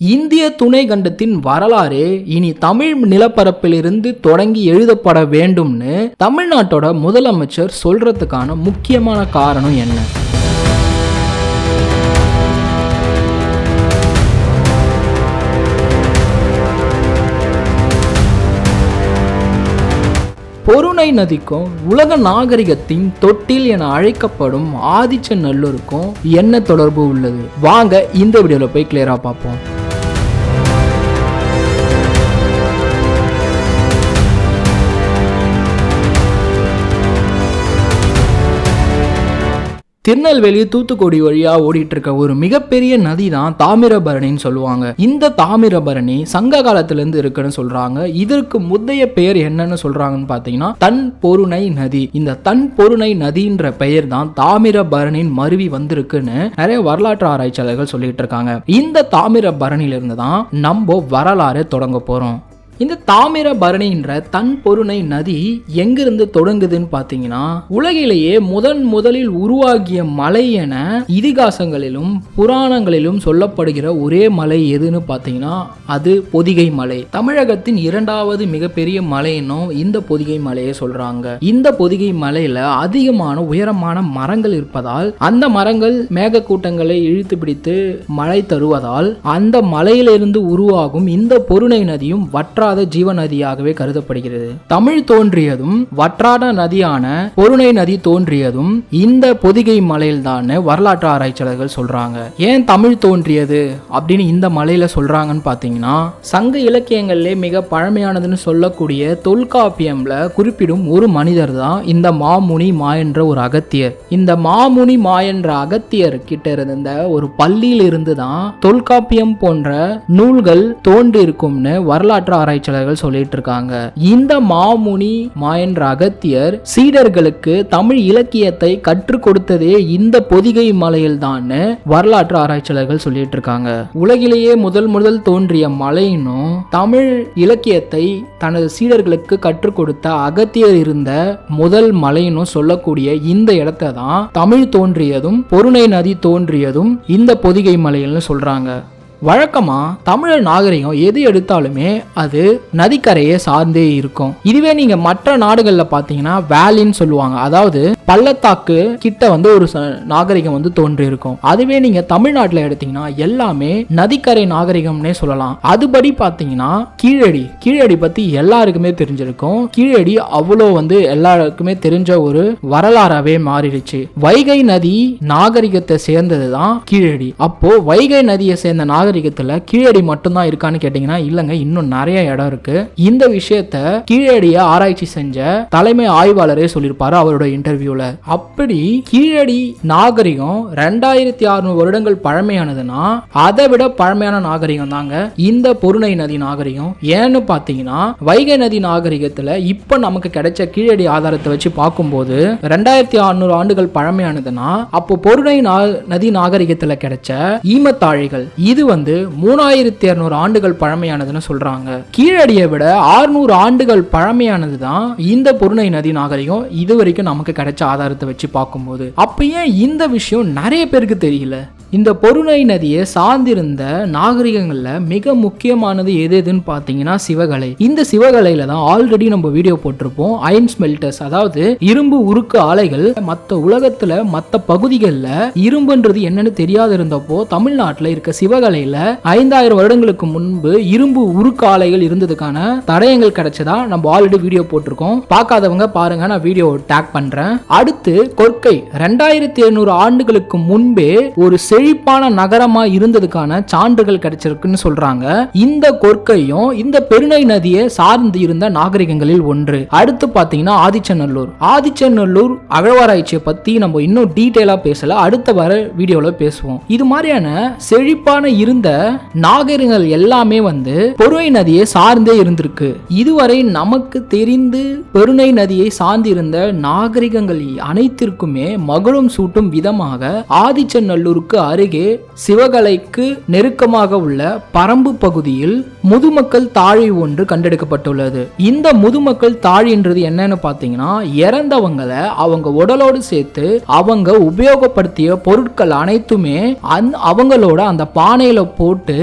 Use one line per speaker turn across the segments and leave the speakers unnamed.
இந்திய துணை கண்டத்தின் வரலாறு இனி தமிழ் நிலப்பரப்பிலிருந்து தொடங்கி எழுதப்பட வேண்டும்னு தமிழ்நாட்டோட முதலமைச்சர் சொல்றதுக்கான முக்கியமான காரணம் என்ன? பொருணை நதிக்கும் உலக நாகரிகத்தின் தொட்டில் என அழைக்கப்படும் ஆதிச்சநல்லூருக்கும் என்ன தொடர்பு உள்ளது? வாங்க இந்த வீடியோவில் போய் கிளியராக பார்ப்போம். திருநெல்வேலி தூத்துக்குடி வழியா ஓடிட்டு இருக்க ஒரு மிகப்பெரிய நதி தான் தாமிரபரணின்னு சொல்லுவாங்க. இந்த தாமிரபரணி சங்க காலத்துல இருந்து இருக்குன்னு சொல்றாங்க. இதற்கு முந்தைய பெயர் என்னன்னு சொல்றாங்கன்னு பாத்தீங்கன்னா தன் பொருணை நதி. இந்த தன் பொருணை நதின்ற பெயர் தான் தாமிரபரணின் மருவி வந்திருக்குன்னு நிறைய வரலாற்று ஆராய்ச்சியாளர்கள் சொல்லிட்டு இருக்காங்க இந்த தாமிரபரணியிலிருந்து தான் நம்ம வரலாறு தொடங்க போறோம். இந்த தாமிரபரணின்ற தன் பொருணை நதி எங்கிருந்து தொடங்குதுன்னு பார்த்தீங்கன்னா உலகிலேயே முதன் முதலில் உருவாகிய மலை என இதிகாசங்களிலும் புராணங்களிலும் சொல்லப்படுகிற ஒரே மலை எதுன்னு பார்த்தீங்கன்னா அது பொதிகை மலை. தமிழகத்தின் இரண்டாவது மிகப்பெரிய மலைன்னும் இந்த பொதிகை மலையை சொல்றாங்க. இந்த பொதிகை மலையில அதிகமான உயரமான மரங்கள் இருப்பதால் அந்த மரங்கள் மேகக்கூட்டங்களை இழுத்து பிடித்து மழை தருவதால் அந்த மலையிலிருந்து உருவாகும் இந்த பொருணை நதியும் வற்றாத ஜீவ நதியாகவே கருதப்படுகிறது. தமிழ் தோன்றியதும் வற்றாத நதியான பொருணை நதி தோன்றியதும் இந்த பொதிகை மலையில் வரலாற்று ஆராய்ச்சியாளர்கள் சொல்றாங்க. ஏன் தமிழ் தோன்றியது? அப்படின்னு இந்த மலையில சொல்றாங்கன்னு பாத்தீங்கன்னா சங்க இலக்கியங்களிலே மிக பழமையானதுன்னு சொல்லக்கூடிய தொல்காப்பியம்ல குறிப்பிடும் ஒரு மனிதர் தான் இந்த மாமுனி மாயன்ற ஒரு அகத்தியர். இந்த மாமுனி மாயன்ற அகத்தியர் கிட்ட இருந்த ஒரு பள்ளியில் இருந்து தான் தொல்காப்பியம் போன்ற நூல்கள் தோன்றி இருக்கும்னு வரலாற்று ஆராய்ச்சியாளர்கள் சொல்லிட்டு இருக்காங்க இந்த மாமுனி மாயன்ற அகத்தியர் சீடர்களுக்கு தமிழ் இலக்கியத்தை கற்றுக் கொடுத்ததே இந்த பொதிகை மலையில் தான் வரலாற்று ஆராய்ச்சியாளர்கள் சொல்லிட்டு இருக்காங்க உலகிலேயே முதல் முதல் தோன்றிய மலையினும் தமிழ் இலக்கியத்தை தனது சீடர்களுக்கு கற்றுக் கொடுத்த அகத்தியர் இருந்த முதல் மலையினும் சொல்லக்கூடிய இந்த இடத்தை தான் தமிழ் தோன்றியதும் பொருணை நதி தோன்றியதும் இந்த பொதிகை மலையில்னு சொல்றாங்க. வழக்கமா தமிழர் நாகரிகம் எது எடுத்தாலுமே அது நதிக்கரையை சார்ந்தே இருக்கும். இதுவே நீங்க மற்ற நாடுகளில் பார்த்தீங்கன்னா வேலின்னு சொல்லுவாங்க. அதாவது பள்ளத்தாக்கு கிட்ட வந்து ஒரு ச- நாகரிகம் வந்து தோன்றி இருக்கும் அதுவே நீங்க தமிழ்நாட்டில் எடுத்தீங்கன்னா எல்லாமே நதிக்கரை நாகரிகம்னே சொல்லலாம். அதுபடி பார்த்தீங்கன்னா கீழடி. கீழடி பத்தி எல்லாருக்குமே தெரிஞ்சிருக்கும். கீழடி அவ்வளோ வந்து எல்லாருக்குமே தெரிஞ்ச ஒரு வரலாறாவே மாறிடுச்சு. வைகை நதி நாகரிகத்தை சேர்ந்தது தான் கீழடி. அப்போ வைகை நதியை சேர்ந்த நாகரிகத்துல கீழடி மட்டும்தான் இருக்கான்னு கேட்டீங்கன்னா இல்லைங்க இன்னும் நிறைய இடம் இருக்கு. இந்த விஷயத்த கீழடியை ஆராய்ச்சி செஞ்ச தலைமை ஆய்வாளரே சொல்லியிருப்பாரு அவரோட இன்டர்வியூல. அப்படி கீழடி நாகரிகம் ரெண்டாயிரத்தி அறுநூறு வருடங்கள் பழமையானதுன்னா அதை விட பழமையான நாகரிகம் தாங்க. இந்த பொருணை நதி நாகரிகம் ஏன்னு பார்த்தீங்கன்னா வைகை நதி நாகரிகத்துல இப்ப நமக்கு கிடைச்ச கீழடி ஆதாரத்தை வச்சு பார்க்கும்போது ரெண்டாயிரத்தி அறுநூறு ஆண்டுகள் பழமையானதுன்னா அப்போ பொருணை நதி நாகரிகத்துல கிடைச்ச ஈமத்தாழிகள் இது வந்து வந்து மூணாயிரத்தி இரநூறு ஆண்டுகள் பழமையானதுன்னு சொல்றாங்க. கீழடியை விட ஆறுநூறு ஆண்டுகள் பழமையானது தான் இந்த பொருணை நதி நாகரிகம் இது வரைக்கும் நமக்கு கிடைச்ச ஆதாரத்தை வச்சு பார்க்கும்போது. அப்ப ஏன் இந்த விஷயம் நிறைய பேருக்கு தெரியல? இந்த பொருணை நதியை சார்ந்திருந்த நாகரிகங்களில் மிக முக்கியமானது எது எதுன்னு பார்த்தீங்கன்னா சிவகலை. இந்த சிவகலையில தான் ஆல்ரெடி நம்ம வீடியோ போட்டிருப்போம். அயன் ஸ்மெல்டர்ஸ் அதாவது இரும்பு உருக்கு ஆலைகள் மற்ற உலகத்துல மற்ற பகுதிகளில் இரும்புன்றது என்னன்னு தெரியாது இருந்தப்போ தமிழ்நாட்டில் இருக்க சிவகலையில ஐந்தாயிரம் வருடங்களுக்கு முன்பு இரும்பு உருக்கு ஆலைகள் இருந்ததுக்கான தடயங்கள் கிடைச்சதா நம்ம ஆல்ரெடி வீடியோ போட்டிருக்கோம். பார்க்காதவங்க பாருங்க நான் வீடியோ டேக் பண்றேன். அடுத்து கொற்கை. ரெண்டாயிரத்தி எழுநூறு ஆண்டுகளுக்கு முன்பே ஒரு செழிப்பான நகரமா இருந்ததுக்கான சான்றுகள் கிடைச்சிருக்குன்னு சொல்றாங்க. இந்த கொற்கையும் இந்த பெருநை நதியை சார்ந்து இருந்த நாகரிகங்களில் ஒன்று. அடுத்து பார்த்தீங்கன்னா ஆதிச்சநல்லூர். ஆதிச்சநல்லூர் அகழ்வாராய்ச்சியை பத்தி நம்ம இன்னும் டீட்டெயிலா பேசல. அடுத்த வர வீடியோவில் பேசுவோம். இது மாதிரியான செழிப்பான இருந்த நாகரிகங்கள் எல்லாமே வந்து பொருணை நதியை சார்ந்தே இருந்திருக்கு. இதுவரை நமக்கு தெரிந்து பெருணை நதியை சார்ந்திருந்த நாகரிகங்கள் அனைத்திற்குமே மகளும் சூட்டும் விதமாக ஆதிச்சநல்லூருக்கு அருகே சிவகலைக்கு நெருக்கமாக உள்ள பரம்பு பகுதியில் முதுமக்கள் தாழி ஒன்று கண்டெடுக்கப்பட்டுள்ளது. இந்த முதுமக்கள் தாழின்றது என்னன்னு பார்த்தீங்கன்னா இறந்தவங்களை அவங்க உடலோடு சேர்த்து அவங்க உபயோகப்படுத்திய பொருட்கள் அனைத்துமே அந் அவங்களோட அந்த பானையில போட்டு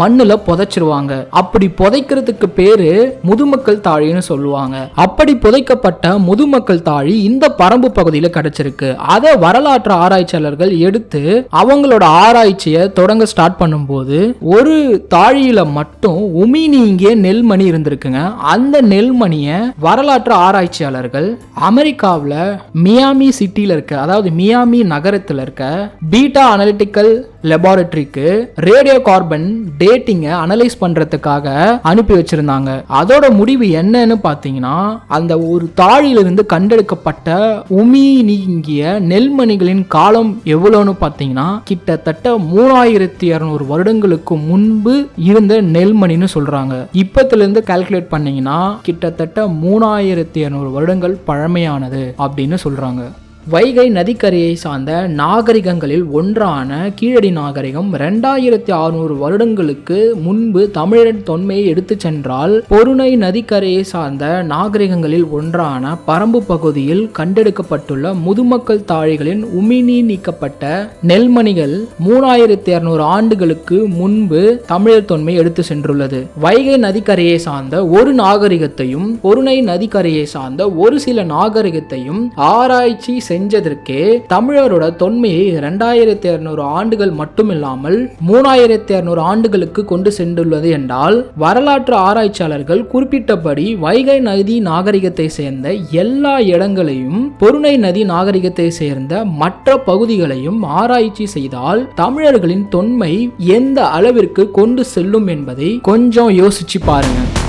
மண்ணுல புதைச்சிருவாங்க. அப்படி புதைக்கிறதுக்கு பேரு முதுமக்கள் தாழின்னு சொல்லுவாங்க. அப்படி புதைக்கப்பட்ட முதுமக்கள் தாழி இந்த பரம்பு பகுதியில் கிடைச்சிருக்கு. அதை வரலாற்று ஆராய்ச்சியாளர்கள் எடுத்து அவங்களோட ஆராய்ச்சியை தொடங்க ஸ்டார்ட் பண்ணும்போது ஒரு தாழியில மட்டும் உமி நீங்கிய நெல்மணி இருந்திருக்குங்க. அந்த நெல்மணியை வரலாற்று ஆராய்ச்சியாளர்கள் அமெரிக்காவில் மியாமி சிட்டியில் இருக்க அதாவது மியாமி நகரத்தில் இருக்க பீட்டா அனலிட்டிக்கல் லெபார்டரிக்கு ரேடியோ கார்பன் டேட்டிங்கை அனலைஸ் பண்றதுக்காக அனுப்பி வச்சிருந்தாங்க. அதோட முடிவு என்னன்னு பார்த்தீங்கன்னா அந்த ஒரு தாழிலிருந்து கண்டெடுக்கப்பட்ட உமி நீங்கிய நெல்மணிகளின் காலம் எவ்வளோன்னு பார்த்தீங்கன்னா கிட்டத்தட்ட மூணாயிரத்தி இரநூறு வருடங்களுக்கு முன்பு இருந்த நெல்மணின்னு சொல்றாங்க. இப்பத்துல இருந்து கால்குலேட் பண்ணீங்கன்னா கிட்டத்தட்ட மூணாயிரத்தி இரநூறு வருடங்கள் பழமையானது அப்படின்னு சொல்றாங்க. வைகை நதிக்கரையை சார்ந்த நாகரிகங்களில் ஒன்றான கீழடி நாகரிகம் ரெண்டாயிரத்தி அறுநூறு வருடங்களுக்கு முன்பு தமிழன் தொன்மையை எடுத்துச் சென்றால் பொருணை நதிக்கரையை சார்ந்த நாகரிகங்களில் ஒன்றான பரம்பு பகுதியில் கண்டெடுக்கப்பட்டுள்ள முதுமக்கள் தாழிகளின் உமினி நீக்கப்பட்ட நெல்மணிகள் மூணாயிரத்தி இருநூறு ஆண்டுகளுக்கு முன்பு தமிழர் தொன்மை எடுத்து சென்றுள்ளது. வைகை நதிக்கரையை சார்ந்த ஒரு நாகரிகத்தையும் பொருணை நதிக்கரையை சார்ந்த ஒரு சில நாகரிகத்தையும் ஆராய்ச்சி செஞ்சதற்கே தமிழரோட தொன்மையை இரண்டாயிரத்தி இருநூறு ஆண்டுகள் மட்டுமில்லாமல் மூணாயிரத்தி இருநூறு ஆண்டுகளுக்கு கொண்டு சென்றுள்ளது என்றால் வரலாற்று ஆராய்ச்சியாளர்கள் குறிப்பிட்டபடி வைகை நதி நாகரிகத்தை சேர்ந்த எல்லா இடங்களையும் பொருணை நதி நாகரிகத்தை சேர்ந்த மற்ற பகுதிகளையும் ஆராய்ச்சி செய்தால் தமிழர்களின் தொன்மை எந்த அளவிற்கு கொண்டு செல்லும் என்பதை கொஞ்சம் யோசிச்சு பாருங்க.